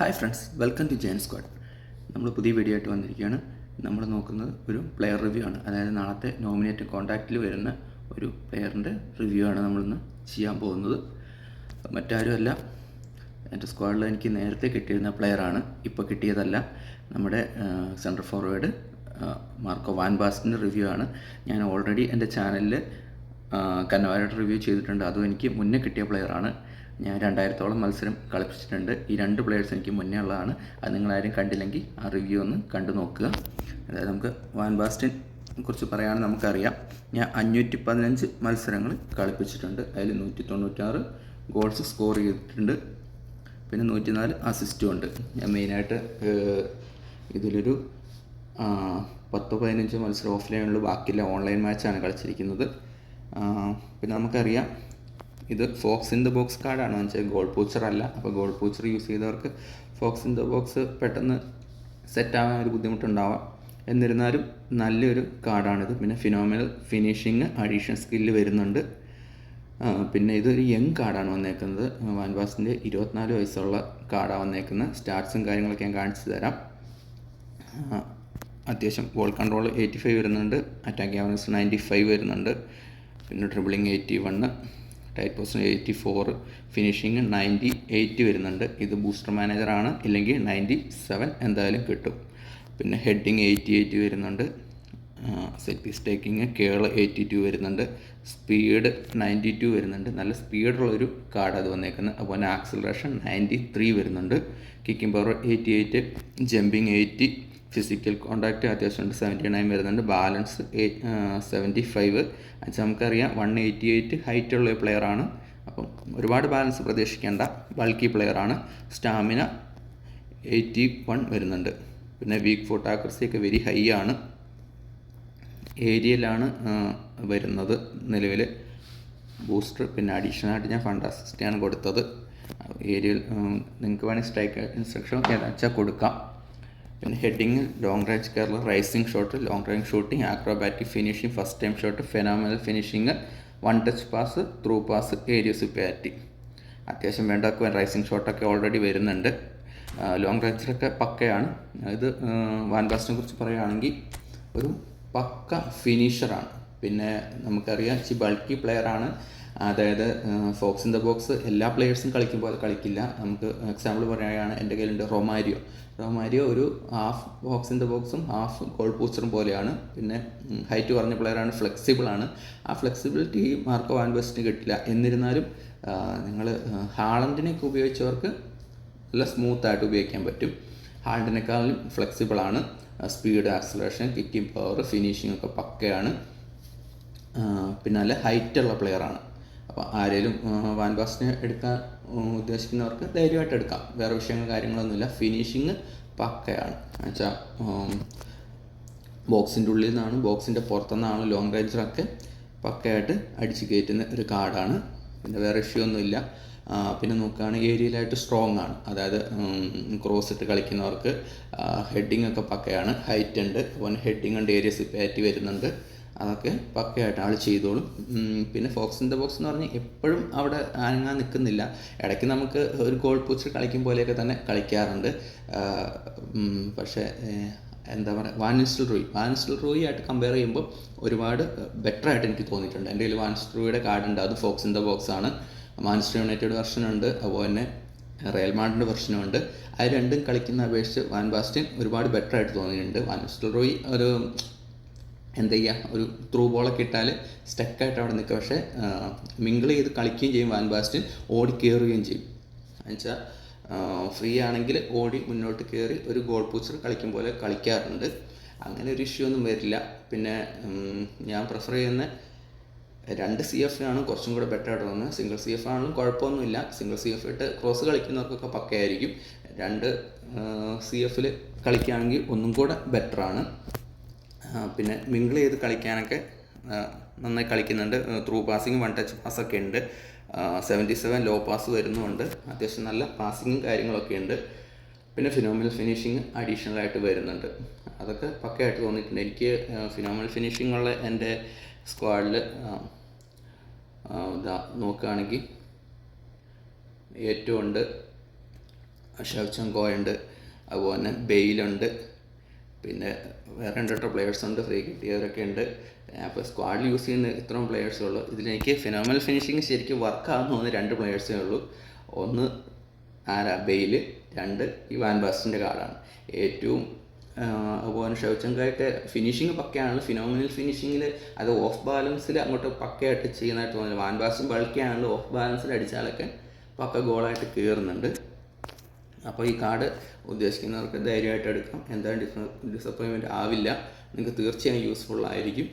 Hi friends welcome to Jain squad നമ്മൾ പുതിയ video ആയിട്ട് വന്നിരിക്കുകയാണ്. നമ്മൾ നോക്കുന്നത് ഒരു പ്ലെയർ റിവ്യൂ ആണ്. അതായത് നാളത്തെ നോമിനേറ്റ് കോൺടാക്റ്റിൽ വരുന്ന ഒരു പ്ലെയറിന്റെ റിവ്യൂ ആണ് നമ്മളിന്ന് ചെയ്യാൻ പോകുന്നത്. മറ്റാരുമല്ല എന്റെ സ്ക്വാഡിൽ എനിക്ക് നേരത്തെ കിട്ടിയിരുന്ന പ്ലെയറാണ് ഇപ്പോൾ കിട്ടിയതല്ല. നമ്മുടെ സെൻട്രൽ ഫോർവേഡ് മാർക്കോ വാൻ ബാസ്റ്റിന്റെ റിവ്യൂ ആണ്. ഞാൻ ഓൾറെഡി എന്റെ ചാനലിൽ കന്നവാരായിട്ട് റിവ്യൂ ചെയ്തിട്ടുണ്ട്. അതും എനിക്ക് മുന്നേ കിട്ടിയ പ്ലെയറാണ് ഞാൻ രണ്ടായിരത്തോളം മത്സരം കളിപ്പിച്ചിട്ടുണ്ട്. ഈ രണ്ട് പ്ലെയേഴ്സ് എനിക്ക് മുന്നേ ഉള്ളതാണ്. അത് നിങ്ങളാരും കണ്ടില്ലെങ്കിൽ ആ റിവ്യൂ ഒന്ന് കണ്ടു നോക്കുക. അതായത് നമുക്ക് വാൻ ബാസ്റ്റിൻ കുറിച്ച് പറയുകയാണെങ്കിൽ നമുക്കറിയാം. ഞാൻ അഞ്ഞൂറ്റി പതിനഞ്ച് മത്സരങ്ങൾ കളിപ്പിച്ചിട്ടുണ്ട്. അതിൽ നൂറ്റി തൊണ്ണൂറ്റാറ് ഗോൾസ് സ്കോർ ചെയ്തിട്ടുണ്ട്. പിന്നെ നൂറ്റിനാല് അസിസ്റ്റും ഉണ്ട്. ഞാൻ മെയിനായിട്ട് ഇതിലൊരു പത്തോ പതിനഞ്ചോ മത്സരം ഓഫ്ലൈനുള്ളൂ ബാക്കിയുള്ള ഓൺലൈൻ മാച്ചാണ് കളിച്ചിരിക്കുന്നത്. പിന്നെ നമുക്കറിയാം ഇത് ഫോക്സ് ഇൻ ദ ബോക്സ് കാർഡാണ് വെച്ചാൽ ഗോൾ പൂച്ചർ അല്ല. അപ്പോൾ ഗോൾ പൂച്ചർ യൂസ് ചെയ്തവർക്ക് ഫോക്സ് ഇൻ ദ ബോക്സ് പെട്ടെന്ന് സെറ്റ് ആവാൻ ഒരു ബുദ്ധിമുട്ടുണ്ടാവാം. എന്നിരുന്നാലും നല്ലൊരു കാർഡാണിത് പിന്നെ ഫിനോമിനൽ ഫിനിഷിങ് അഡീഷണൽ സ്കില്ല് വരുന്നുണ്ട്. പിന്നെ ഇതൊരു യങ് കാർഡാണ് വന്നേക്കുന്നത്. വാൻവാസിന്റെ ഇരുപത്തിനാല് വയസ്സുള്ള കാർഡാണ് വന്നേക്കുന്നത്. സ്റ്റാർട്സും കാര്യങ്ങളൊക്കെ ഞാൻ കാണിച്ചു തരാം. അത്യാവശ്യം ബോൾ കൺട്രോൾ എയ്റ്റി ഫൈവ് വരുന്നുണ്ട്. അറ്റാക്ക് അവനസ് നയന്റി ഫൈവ് വരുന്നുണ്ട്. പിന്നെ dribbling eighty one tight post eighty four finishing ninety eight വരുന്നുണ്ട്. ഇത് ബൂസ്റ്റർ മാനേജറാണ് ഇല്ലെങ്കിൽ നയന്റി സെവൻ എന്തായാലും കിട്ടും. പിന്നെ ഹെഡിങ് എയ്റ്റി എയ്റ്റ് വരുന്നുണ്ട്. Set piece taking curl eighty two വരുന്നുണ്ട്. സ്പീഡ് നയന്റി ടു വരുന്നുണ്ട്. നല്ല സ്പീഡുള്ളൊരു കാർഡ് അത് വന്നേക്കുന്നത് അതുപോലെ ആക്സിലറേഷൻ നയന്റി ത്രീ വരുന്നുണ്ട്. Kicking power eighty eight jumping eighty physical contact അത്യാവശ്യം സെവന്റി നയൻ വരുന്നുണ്ട്. ബാലൻസ് സെവന്റി ഫൈവ് എന്നുവെച്ചാൽ നമുക്കറിയാം. വൺ എയ്റ്റി എയ്റ്റ് ഉള്ള ആണ്. അപ്പം ഒരുപാട് ബാലൻസ് പ്രതീക്ഷിക്കേണ്ട ബൾക്കി പ്ലെയറാണ് സ്റ്റാമിന എയ്റ്റി വൺ വരുന്നുണ്ട്. പിന്നെ വീക്ക് ഫുട്ട് ആക്രസി ഒക്കെ വെരി ഹൈ ആണ്. ഏരിയയിലാണ് വരുന്നത് നിലവിൽ ബൂസ്റ്റർ പിന്നെ അഡീഷണൽ ആയിട്ട് ഞാൻ ഫണ്ട് അസിസ്റ്റാണ് കൊടുത്തത്. ഏരിയയിൽ നിങ്ങൾക്ക് വേണമെങ്കിൽ സ്ട്രൈക്ക് ഇൻസ്ട്രക്ഷൻ ഏതാച്ചാൽ കൊടുക്കാം. പിന്നെ heading long range curler rising shot long range shooting acrobatic finishing first time shot phenomenal finishing one touch pass through pass area പാറ്റി അത്യാവശ്യം വേണ്ട റൈസിങ് ഷോട്ടൊക്കെ ഓൾറെഡി വരുന്നുണ്ട്. ലോങ് റേഞ്ചിലൊക്കെ പക്കയാണ്. ഇത് വൺ ബാസ്റ്റിനെ കുറിച്ച് പറയുകയാണെങ്കിൽ ഒരു പക്ക ഫിനിഷറാണ് പിന്നെ നമുക്കറിയാം ഇച്ചി ബൾക്കി പ്ലെയറാണ് അതായത് ഫോക്സ് ഇൻ ദ ബോക്സ് എല്ലാ പ്ലെയേഴ്സും കളിക്കുമ്പോൾ അത് കളിക്കില്ല. നമുക്ക് എക്സാമ്പിൾ പറയുകയാണ് എന്റെ കയ്യിലുണ്ട് റൊമാരിയോ. റൊമാരിയോ ഒരു ഹാഫ് ബോക്സ് ഇൻ ദ ബോക്സും ഹാഫ് ഗോൾ പോസ്റ്ററും പോലെയാണ്. പിന്നെ ഹൈറ്റ് കുറഞ്ഞ പ്ലെയറാണ് ഫ്ലെക്സിബിളാണ് ആ ഫ്ലെക്സിബിലിറ്റി മാർക്കോ വാൻ ബെസ്റ്റിന് കിട്ടില്ല. എന്നിരുന്നാലും നിങ്ങൾ ഹാളൻഡിനെയൊക്കെ ഉപയോഗിച്ചവർക്ക് നല്ല സ്മൂത്തായിട്ട് ഉപയോഗിക്കാൻ പറ്റും. ഹാളണ്ടിനേക്കാളും ഫ്ലെക്സിബിളാണ് speed acceleration kicking power finishing ഒക്കെ പക്കയാണ്. പിന്നെ നല്ല ഹൈറ്റുള്ള പ്ലെയറാണ് അപ്പോൾ ആരെങ്കിലും വാൻ ബാസ്റ്റിനെ എടുക്കാൻ ഉദ്ദേശിക്കുന്നവർക്ക് ധൈര്യമായിട്ട് എടുക്കാം. വേറെ വിഷയങ്ങൾ കാര്യങ്ങളൊന്നുമില്ല. ഫിനിഷിങ് പക്കയാണ്. എന്നുവെച്ചാൽ ബോക്സിന്റെ ഉള്ളിൽ നിന്നാണ് ബോക്സിന്റെ പുറത്തുനിന്നാണ് ലോങ് റേഞ്ചറൊക്കെ പക്കയായിട്ട് അടിച്ച് കയറ്റുന്ന ഒരു കാർഡാണ് പിന്നെ വേറെ ഇഷ്യൂ ഒന്നുമില്ല. പിന്നെ നോക്കുകയാണെങ്കിൽ ഏരിയയിലായിട്ട് സ്ട്രോങ് ആണ്. അതായത് ക്രോസ് ഇട്ട് കളിക്കുന്നവർക്ക് ഹെഡിങ് ഒക്കെ പക്കയാണ്. ഹൈറ്റ് ഉണ്ട്. അതുപോലെ ഹെഡിങ് ഉണ്ട് ഏരിയ സിപ്പാറ്റി വരുന്നുണ്ട്. അതൊക്കെ പക്കയായിട്ട് ആൾ ചെയ്തോളും. പിന്നെ ഫോക്സ് ഇൻ ദ ബോക്സ് എന്ന് പറഞ്ഞാൽ എപ്പോഴും അവിടെ അനങ്ങാൻ നിൽക്കുന്നില്ല ഇടയ്ക്ക് നമുക്ക് ഒരു ഗോൾ പൂച്ച് കളിക്കും പോലെയൊക്കെ തന്നെ കളിക്കാറുണ്ട്. പക്ഷേ എന്താ പറയുക വാനിസ്റ്റൽ റൂയി വാനിസ്റ്റൽ റൂയി ആയിട്ട് കമ്പയർ ചെയ്യുമ്പോൾ ഒരുപാട് ബെറ്റർ ആയിട്ട് എനിക്ക് തോന്നിയിട്ടുണ്ട്. എന്റെ കയ്യിൽ വാനിസ്റ്റൽ റൂയിയുടെ കാർഡ് ഉണ്ട്. അത് ഫോക്സ് ഇൻ ദ ബോക്സ് ആണ്. മാൻസ്റ്റർ യുണൈറ്റഡ് വെർഷൻ ഉണ്ട്. അതുപോലെ തന്നെ റയൽ മാഡിന്റെ വെർഷനും ഉണ്ട്. അത് രണ്ടും കളിക്കുന്ന അപേക്ഷിച്ച് വാൻ ബാസ്റ്റിൻ ഒരുപാട് ബെറ്റർ ആയിട്ട് തോന്നിയിട്ടുണ്ട്. വാനിസ്റ്റൽ റോയി ഒരു എന്താ ചെയ്യുക ഒരു ത്രൂ ബോളൊക്കെ ഇട്ടാൽ സ്റ്റക്കായിട്ട് അവിടെ നിൽക്കുക. പക്ഷേ മിങ്കിൾ ചെയ്ത് കളിക്കുകയും ചെയ്യും വാൻ ബാസ്റ്റിൻ ഓടി കയറുകയും ചെയ്യും. എന്നുവെച്ചാൽ ഫ്രീ ആണെങ്കിൽ ഓടി മുന്നോട്ട് കയറി ഒരു ഗോൾ പൂച്ചർ കളിക്കും പോലെ കളിക്കാറുണ്ട്. അങ്ങനെ ഒരു ഇഷ്യൂ ഒന്നും വരില്ല. പിന്നെ ഞാൻ പ്രിഫർ ചെയ്യുന്ന രണ്ട് സി എഫ് ആണ് കുറച്ചും കൂടെ ബെറ്റർ ആയിട്ട് തോന്നുന്നത് സിംഗിൾ സി എഫ് ആണെങ്കിലും കുഴപ്പമൊന്നുമില്ല. സിംഗിൾ സി എഫ് ഇട്ട് ക്രോസ് കളിക്കുന്നവർക്കൊക്കെ പക്കയായിരിക്കും. രണ്ട് സി എഫിൽ കളിക്കുകയാണെങ്കിൽ ഒന്നും കൂടെ ബെറ്ററാണ് പിന്നെ മിങ്കിൾ ചെയ്ത് കളിക്കാനൊക്കെ നന്നായി കളിക്കുന്നുണ്ട്. ത്രൂ പാസിങ് വൺ ടച്ച് പാസ്സൊക്കെ ഉണ്ട്. സെവന്റി സെവൻ ലോ പാസ് വരുന്നുണ്ട് അത്യാവശ്യം നല്ല പാസിങ്ങും കാര്യങ്ങളൊക്കെ ഉണ്ട്. പിന്നെ ഫിനോമിനൽ ഫിനിഷിങ് അഡീഷണൽ ആയിട്ട് വരുന്നുണ്ട്. അതൊക്കെ പക്കയായിട്ട് തോന്നിയിട്ടുണ്ട്. എനിക്ക് ഫിനോമിനൽ ഫിനിഷിംഗ് ഉള്ള എന്റെ സ്ക്വാഡിൽ നോക്കുകയാണെങ്കിൽ ഏറ്റവും ഉണ്ട്. ഷെവ്ചങ്കോ ഉണ്ട് അതുപോലെ തന്നെ ബെയിലുണ്ട്. പിന്നെ വേറെ രണ്ട് പ്ലെയേഴ്സ് ഉണ്ട് ഫ്രീ കിട്ടിയവരൊക്കെ ഉണ്ട്. അപ്പോൾ സ്ക്വാഡിൽ യൂസ് ചെയ്യുന്ന ഇത്രയും പ്ലെയേഴ്സേ ഉള്ളൂ. ഇതിലെനിക്ക് ഫിനോമൽ ഫിനിഷിങ് ശരിക്കും വർക്കാകുന്ന തോന്നുന്ന രണ്ട് പ്ലെയേഴ്സേ ഉള്ളൂ. ഒന്ന് ആരാ? ബെയിൽ രണ്ട് ഈ വാൻ ബാസ്റ്റിന്റെ കാർഡാണ്. ഏറ്റവും അതുപോലെ ഷൗച്ചങ്കായിട്ട് ഫിനിഷിങ് പക്കയാണ് ഫിനോമിനൽ ഫിനിഷിങ്ങിൽ അത് ഓഫ് ബാലൻസിൽ അങ്ങോട്ട് പക്കയായിട്ട് ചെയ്യുന്നതായിട്ട് തോന്നുന്നു. വാൻ ബാസ്റ്റും ബൾക്കിയാണല്ലോ. ഓഫ് ബാലൻസിൽ അടിച്ചാലൊക്കെ പക്ക ഗോളായിട്ട് കയറുന്നുണ്ട് അപ്പോൾ ഈ കാർഡ് ഉദ്ദേശിക്കുന്നവർക്ക് ധൈര്യമായിട്ട് എടുക്കാം. എന്തായാലും ഡിസ് ഡിസപ്പോയിൻമെന്റ് ആവില്ല. നിങ്ങൾക്ക് തീർച്ചയായും യൂസ്ഫുൾ ആയിരിക്കും.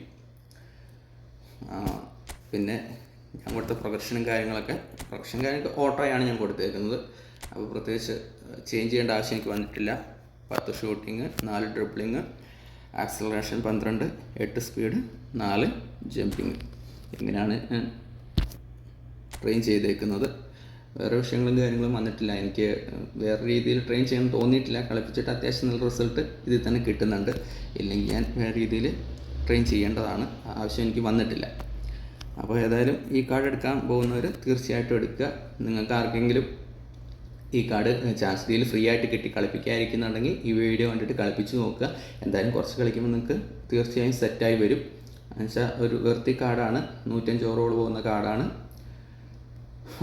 പിന്നെ ഞാൻ കൊടുത്ത പ്രൊഫഷനും കാര്യങ്ങളൊക്കെ പ്രൊഫഷൻ കാര്യങ്ങൾ ഓട്ടോയാണ് ഞാൻ കൊടുത്തേക്കുന്നത്. അപ്പോൾ പ്രത്യേകിച്ച് ചേഞ്ച് ചെയ്യേണ്ട ആവശ്യം എനിക്ക് വന്നിട്ടില്ല. പത്ത് ഷൂട്ടിങ് നാല് ഡ്രിബ്ലിങ് ആക്സലറേഷൻ പന്ത്രണ്ട് എട്ട് സ്പീഡ് നാല് ജമ്പിങ് ഇങ്ങനെയാണ് ഞാൻ ട്രെയിൻ ചെയ്തേക്കുന്നത്. വേറെ വിഷയങ്ങളും കാര്യങ്ങളും വന്നിട്ടില്ല. എനിക്ക് വേറെ രീതിയിൽ ട്രെയിൻ ചെയ്യാൻ തോന്നിയിട്ടില്ല. കളിപ്പിച്ചിട്ട് അത്യാവശ്യം നല്ല റിസൾട്ട് ഇതിൽ തന്നെ കിട്ടുന്നുണ്ട്. ഇല്ലെങ്കിൽ ഞാൻ വേറെ രീതിയിൽ ട്രെയിൻ ചെയ്യേണ്ടതാണ്. ആവശ്യം എനിക്ക് വന്നിട്ടില്ല. അപ്പോൾ ഏതായാലും ഈ കാർഡ് എടുക്കാൻ പോകുന്നവർ തീർച്ചയായിട്ടും എടുക്കുക. നിങ്ങൾക്ക് ആർക്കെങ്കിലും ഈ കാർഡ് ചാൻസ് ഡീൽ ഫ്രീ ആയിട്ട് കിട്ടി കളിപ്പിക്കാതിരിക്കുന്നുണ്ടെങ്കിൽ ഈ വീഡിയോ കണ്ടിട്ട് കളിപ്പിച്ച് നോക്കുക. എന്തായാലും കുറച്ച് കളിക്കുമ്പോൾ നിങ്ങൾക്ക് തീർച്ചയായും സെറ്റായി വരും. എന്നുവെച്ചാൽ ഒരു വെർത്തി കാർഡാണ് നൂറ്റഞ്ചോറോളം പോകുന്ന കാർഡാണ്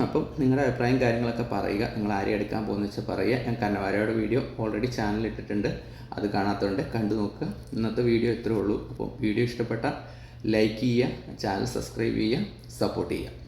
അപ്പം നിങ്ങളുടെ അഭിപ്രായം കാര്യങ്ങളൊക്കെ പറയുക. നിങ്ങൾ ആരെ എടുക്കാൻ പോകുന്ന വെച്ചാൽ പറയുക. ഞാൻ കന്നവാരയുടെ വീഡിയോ ഓൾറെഡി ചാനലിൽ ഇട്ടിട്ടുണ്ട്. അത് കാണാത്തതുകൊണ്ട് കണ്ടു നോക്കുക. ഇന്നത്തെ വീഡിയോ ഇത്രേ ഉള്ളൂ. അപ്പോൾ വീഡിയോ ഇഷ്ടപ്പെട്ട ലൈക്ക് ചെയ്യുക ചാനൽ സബ്സ്ക്രൈബ് ചെയ്യുക സപ്പോർട്ട് ചെയ്യുക.